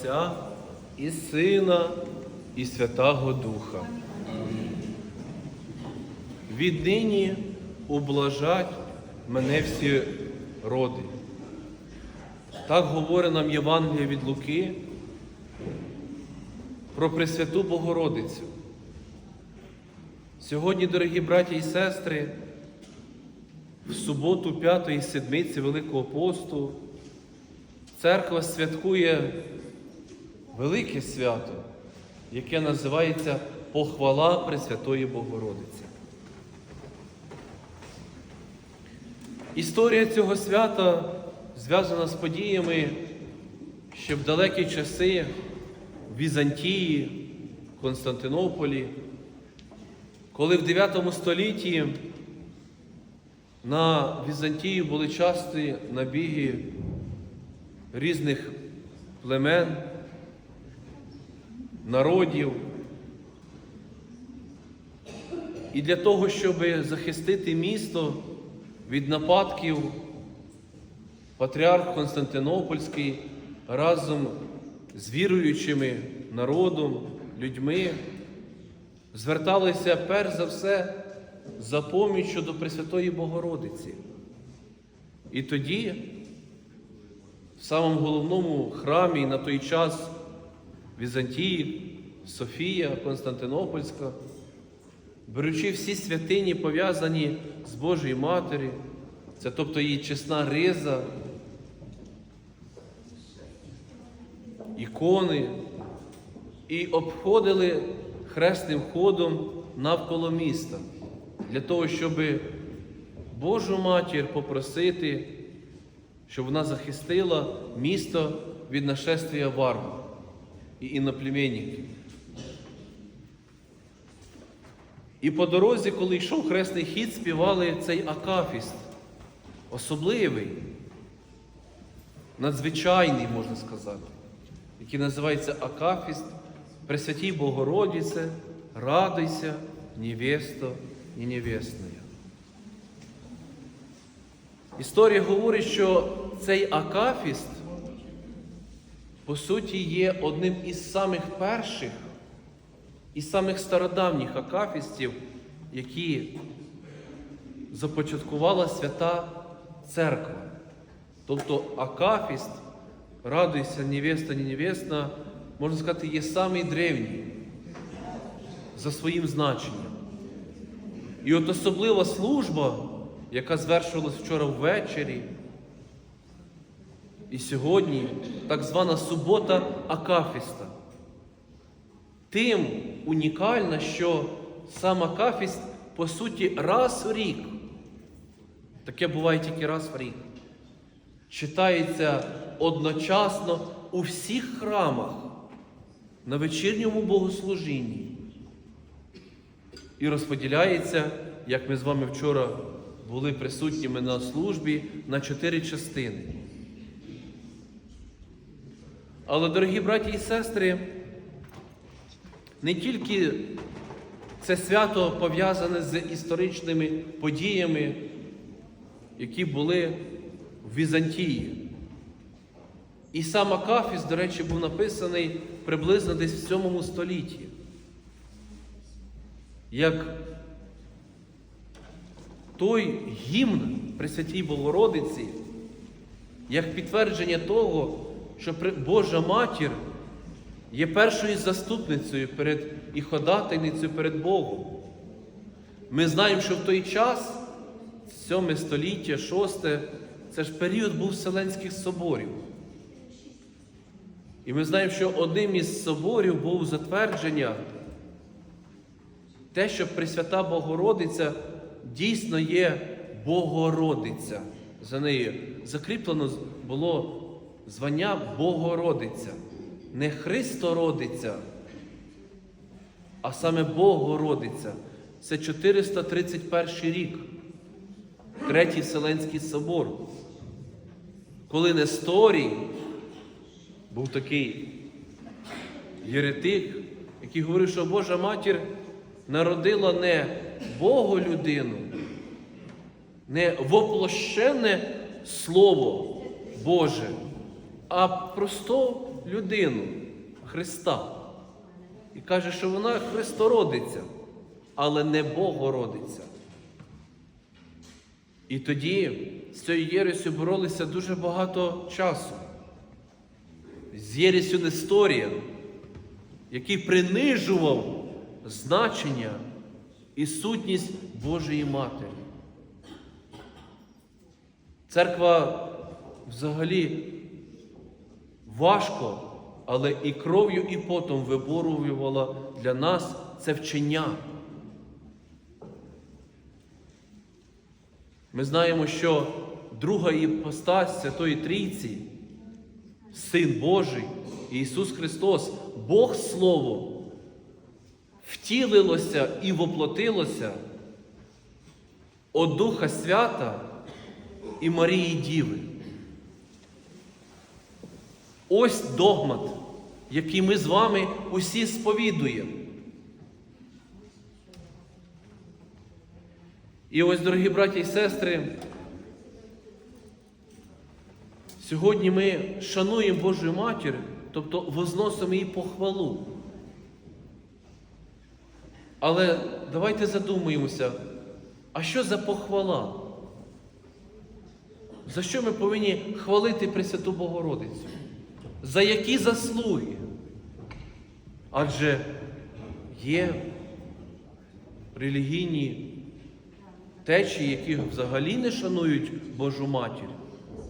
Отця і Сина, і Святого Духа. Віднині ублажать мене всі роди. Так говорить нам Євангеліє від Луки про Пресвяту Богородицю. Сьогодні, дорогі браті і сестри, в суботу п'ятої седмиці Великого посту церква святкує велике свято, яке називається Похвала Пресвятої Богородиці. Історія цього свята зв'язана з подіями, що в далекі часи в Візантії, Константинополі, коли в 9 столітті на Візантію були часті набіги різних племен, народів. І для того, щоб захистити місто від нападків, патріарх Константинопольський разом з віруючими народом, людьми зверталися перш за все за поміччю до Пресвятої Богородиці. І тоді, в самому головному храмі на той час Візантії, Софія, Константинопольська, беручи всі святині, пов'язані з Божою Матері, це тобто її чесна риза, ікони, і обходили хресним ходом навколо міста для того, щоб Божу матір попросити, щоб вона захистила місто від нашествия варварів і іноплемінників. І по дорозі, коли йшов хресний хід, співали цей акафіст, особливий, надзвичайний, можна сказати, який називається Акафіст, Пресвятій Богородице, радуйся, невесто і невесная. Історія говорить, що цей Акафіст, по суті, є одним із самих перших і самих стародавніх акафістів, які започаткувала свята церква. Тобто Акафіст, радуйся, невеста, не невесна, можна сказати, є самий древній за своїм значенням. І от особлива служба, яка звершувалась вчора ввечері, і сьогодні так звана субота Акафіста. Тим унікальна, що сам Акафіст, по суті, раз в рік, таке буває тільки раз в рік, читається одночасно у всіх храмах на вечірньому богослужінні і розподіляється, як ми з вами вчора були присутніми на службі, на чотири частини. Але, дорогі браті і сестри, не тільки це свято пов'язане з історичними подіями, які були в Візантії. І сам Акафіс, до речі, був написаний приблизно десь в 7 столітті. Як той гімн Пресвятій Богородиці, як підтвердження того, що Божа Матір є першою заступницею перед і ходатайницею перед Богом. Ми знаємо, що в той час, 7 століття, 6, це ж період був Вселенських соборів. І ми знаємо, що одним із соборів був затвердження те, що Пресвята Богородиця дійсно є Богородиця. За нею закріплено було звання Богородиця. Не Христородиця, а саме Богородиця. Це 431 рік, Третій Вселенський собор. Коли Несторій був такий єретик, який говорив, що Божа матір народила не Богу людину, не воплощене Слово Боже, а просто людину Христа і каже, що вона Христородиця, але не Богородиця. І тоді з цією єресю боролися дуже багато часу. З єресю Несторія, який принижував значення і сутність Божої Матері. Церква взагалі важко, але і кров'ю, і потом виборювала для нас це вчення. Ми знаємо, що друга іпостась Святої Трійці, Син Божий, Ісус Христос, Бог Слово, втілилося і воплотилося от Духа Свята і Марії Діви. Ось догмат, який ми з вами усі сповідуємо. І ось, дорогі браті і сестри, сьогодні ми шануємо Божу Матір, тобто возносимо її похвалу. Але давайте задумаємося, а що за похвала? За що ми повинні хвалити Пресвяту Богородицю? За які заслуги? Адже є релігійні течії, які взагалі не шанують Божу матір.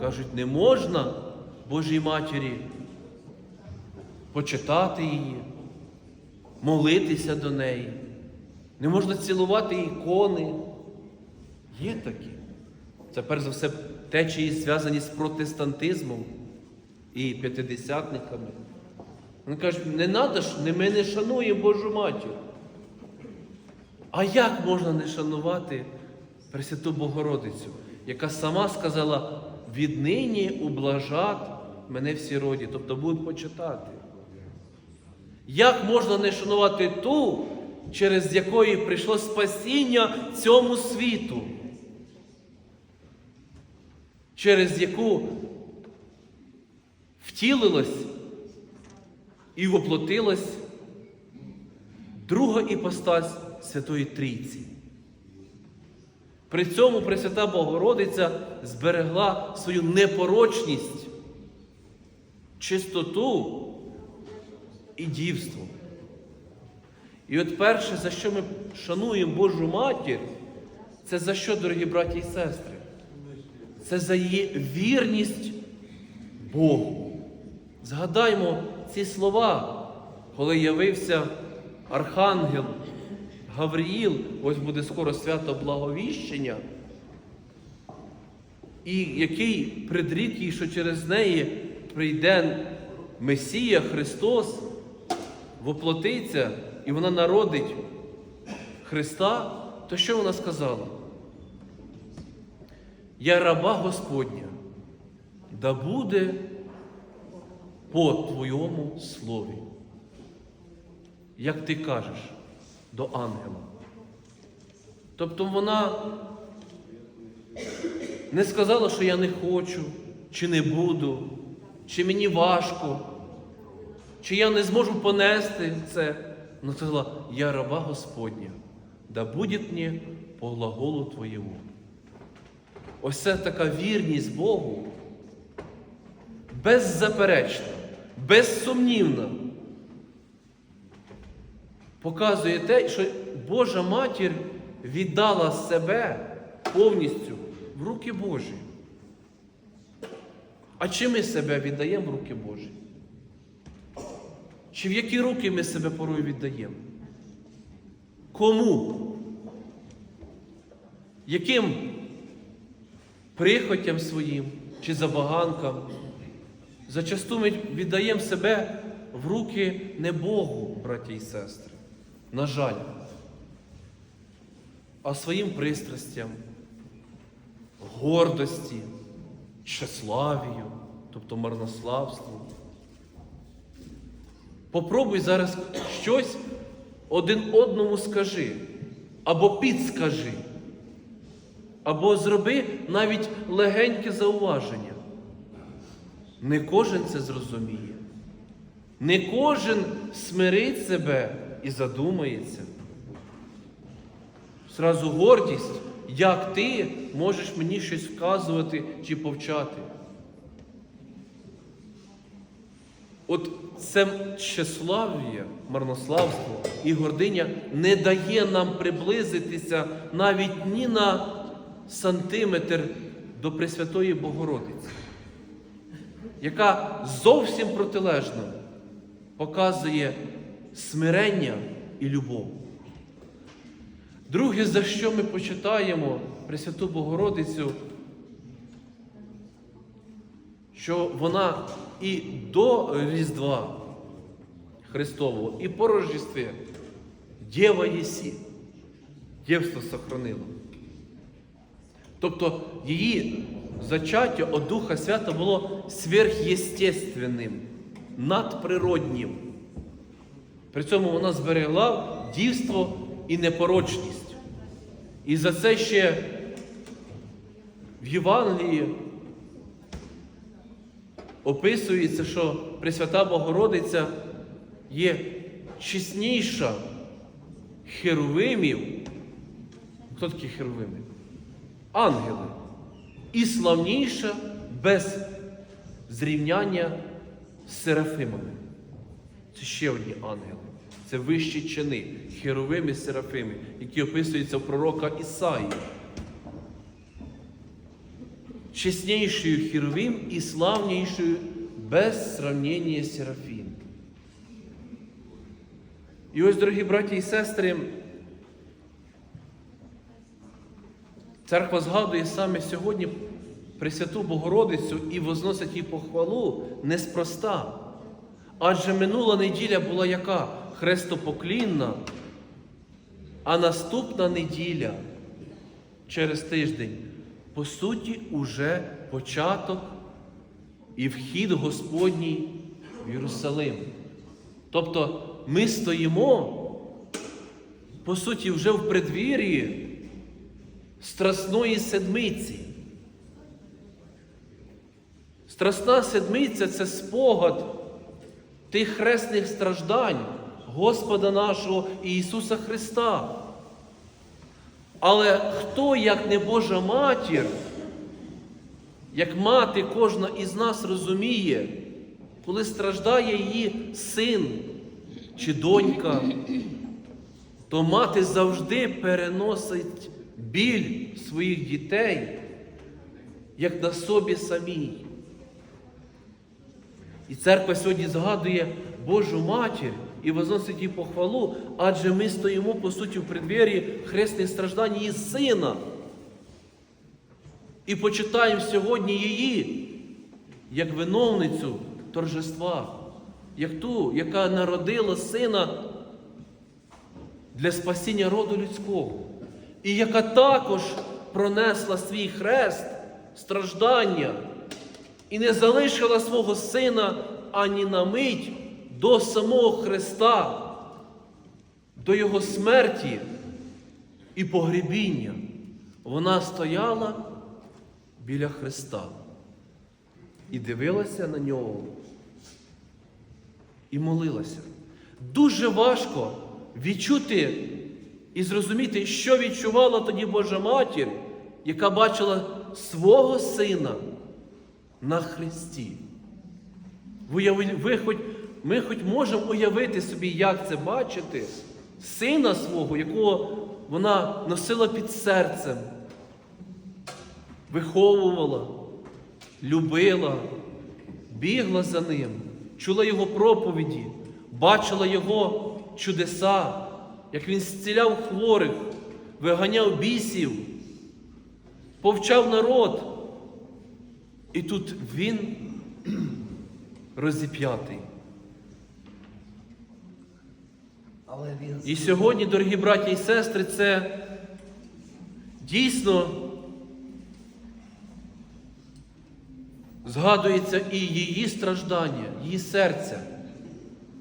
Кажуть, не можна Божій матері почитати її, молитися до неї, не можна цілувати ікони. Є такі. Це перш за все течії, зв'язані з протестантизмом і п'ятидесятниками. Вони кажуть, не треба ми не шануємо Божу матір. А як можна не шанувати Пресвяту Богородицю, яка сама сказала, віднині ублажать мене всі роді, тобто будуть почитати. Як можна не шанувати ту, через якої прийшло спасіння цьому світу? через яку втілилась і воплотилась друга іпостась Святої Трійці. При цьому Пресвята Богородиця зберегла свою непорочність, чистоту і дівство. І от перше, за що ми шануємо Божу матір, це за що, дорогі браті і сестри? Це за її вірність Богу. Згадаймо ці слова, коли явився Архангел Гавриїл, ось буде скоро свято Благовіщення, і який предрік їй, що через неї прийде Месія Христос, воплотиться, і вона народить Христа, то що вона сказала? Я раба Господня, да буде по Твоєму слові. Як ти кажеш до ангела. Тобто вона не сказала, що я не хочу, чи не буду, чи мені важко, чи я не зможу понести це. Вона сказала, я раба Господня, да буде мені по глаголу Твоєму. Ось це така вірність Богу, беззаперечна, безсумнівна. Показує те, що Божа матір віддала себе повністю в руки Божі. А чи ми себе віддаємо в руки Божі? Чи в які руки ми себе порою віддаємо? Кому? Яким прихотям своїм чи забаганкам. Зачасту ми віддаємо себе в руки не Богу, браті і сестри, на жаль, а своїм пристрастям, гордості, тщеславію, тобто марнославству. Попробуй зараз щось один одному скажи або підскажи. Або зроби навіть легеньке зауваження. Не кожен це зрозуміє. Не кожен смирить себе і задумається. Зразу гордість, як ти можеш мені щось вказувати чи повчати. От це тщеслав'я, марнославство і гординя не дає нам приблизитися навіть ні на сантиметр до Пресвятої Богородиці, яка зовсім протилежно показує смирення і любов. Друге, за що ми почитаємо Пресвяту Богородицю, що вона і до Різдва Христового, і по Рождестві Дєва Єсі, дєвство сохранило. Тобто її зачаття від Духа Свята було сверхъєстественним, надприроднім. При цьому вона зберегла дівство і непорочність. І за це ще в Євангелії описується, що Пресвята Богородиця є чесніша херовимів. Хто такі херовими? Ангели. І славніша без зрівняння з серафимами. Це ще одні ангели. Це вищі чини, херовими серафими, які описуються в пророка Ісаї. Чеснейшую Херовим і славнейшую без сравнення Серафім. І ось, дорогі браті і сестри, церква згадує саме сьогодні Пресвяту Богородицю і возносить їй похвалу неспроста. Адже минула неділя була яка? Хрестопоклінна, а наступна неділя через тиждень, по суті, уже початок і вхід Господній в Єрусалим. Тобто ми стоїмо, по суті, вже в предвір'ї Страсної седмиці. Страсна седмиця це спогад тих хресних страждань Господа нашого Ісуса Христа. Але хто, як не Божа матір, як мати кожна із нас розуміє, коли страждає її син чи донька, то мати завжди переносить біль своїх дітей, як на собі самій. І церква сьогодні згадує Божу матір і возносить їй похвалу, адже ми стоїмо, по суті, в преддверії хресних страждань її сина. І почитаємо сьогодні її як виновницю торжества, як ту, яка народила сина для спасіння роду людського, і яка також пронесла свій хрест, страждання і не залишила свого сина ані на мить до самого Христа, до Його смерті і погребіння. Вона стояла біля Христа і дивилася на нього і молилася. Дуже важко відчути і зрозуміти, що відчувала тоді Божа Матір, яка бачила свого сина на Христі. Ви, хоч, ми хоч можемо уявити собі, як це бачити, сина свого, якого вона носила під серцем, виховувала, любила, бігла за ним, чула його проповіді, бачила його чудеса, як він зціляв хворих, виганяв бісів, повчав народ. І тут він розіп'ятий. Але він І сьогодні, дорогі браті і сестри, це дійсно згадується і її страждання, її серця.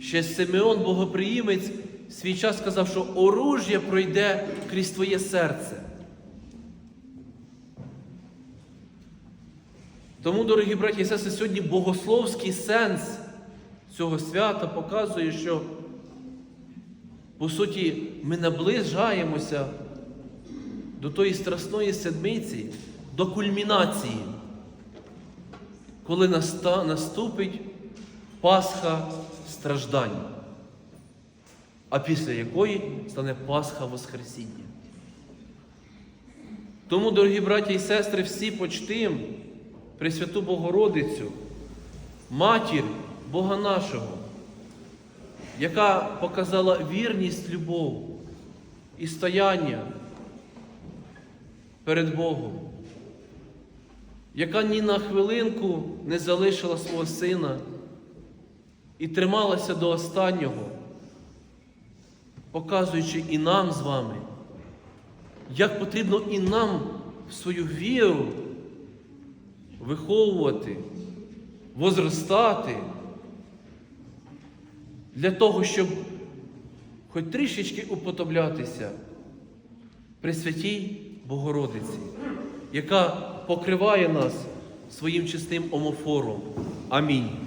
Ще Симеон Богоприємець свій час сказав, що оружжя пройде крізь твоє серце. Тому, дорогі браті і сестри, сьогодні богословський сенс цього свята показує, що по суті ми наближаємося до тої страсної седмиці, до кульмінації, коли наступить Пасха страждань, а після якої стане Пасха Воскресіння. Тому, дорогі браті і сестри, всі почтим Пресвяту Богородицю, матір Бога нашого, яка показала вірність, любов і стояння перед Богом, яка ні на хвилинку не залишила свого сина і трималася до останнього, показуючи і нам з вами, як потрібно і нам свою віру виховувати, возростати для того, щоб хоч трішечки уподоблятися Пресвятій Богородиці, яка покриває нас своїм чистим омофором. Амінь.